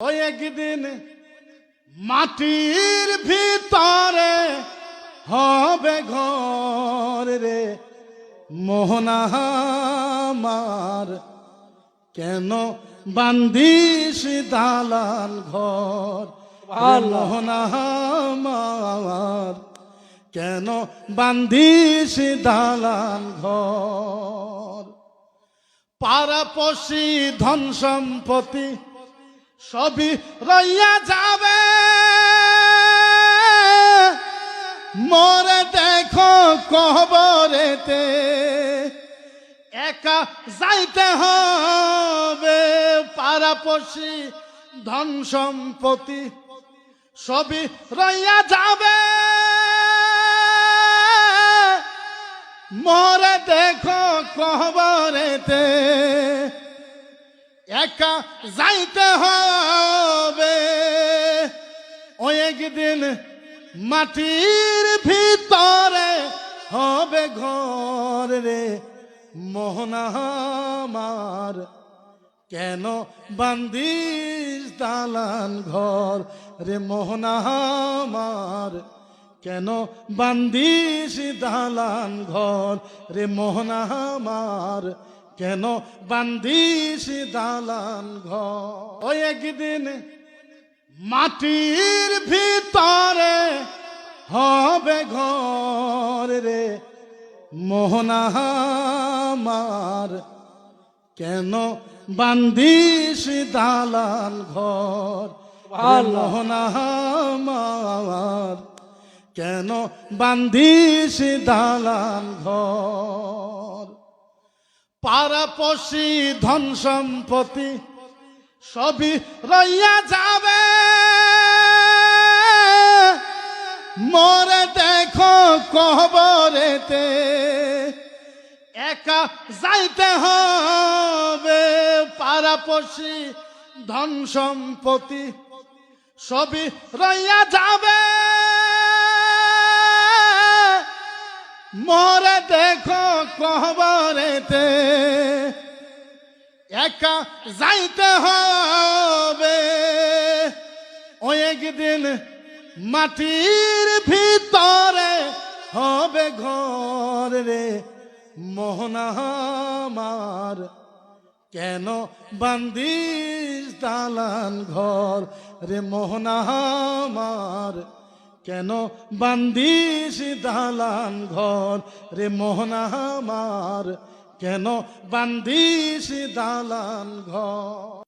ওই একদিন মাটির ভিতরে হবে ঘর রে। মোহনামার কেন বান্দিস দালাল ঘর? মোহনামার কেন বান্দিস দালাল ঘর? পারাপসি ধন সম্পত্তি সবই রইয়া যাবে। মরে দেখো কবরেতে, একা যাইতে হবে। পারাপসি ধন সম্পত্তি, সবই রইয়া যাবে। মরে দেখো কবরেতে একা যাইতে হবে। ওই একদিন মাটির ভিতরে হবে ঘর রে। মোহনামার কেন বান্দিস দালান ঘর রে মোহনামার কেন বান্দিস দালান ঘর রে মোহনামার কেন বান্দিস দালান ঘর? ওই একদিন মাটির ভিতরে হবে ঘর রে। মোহনামার কেন বান্দিস দালাল ঘর? মোহনামার কেন বান্দিস দালাল ঘর? পারাপসি ধন সম্পত্তি সবই রইয়া যাবে। মরে দেখো কবরেতে, একা যাইতে হবে। পারাপসি ধন সম্পত্তি সবই রইয়া যাবে। মরে দেখো কবরেতে একা যাইতে হবে। ওই একদিন মাটির ভিতরে হবে ঘর রে মোহনামার কেন বান্দিস দালান ঘর রে মোহনামার কেন বান্দিস দালান ঘর রে মোহনা আমার? কেন বান্দিস দালান ঘর?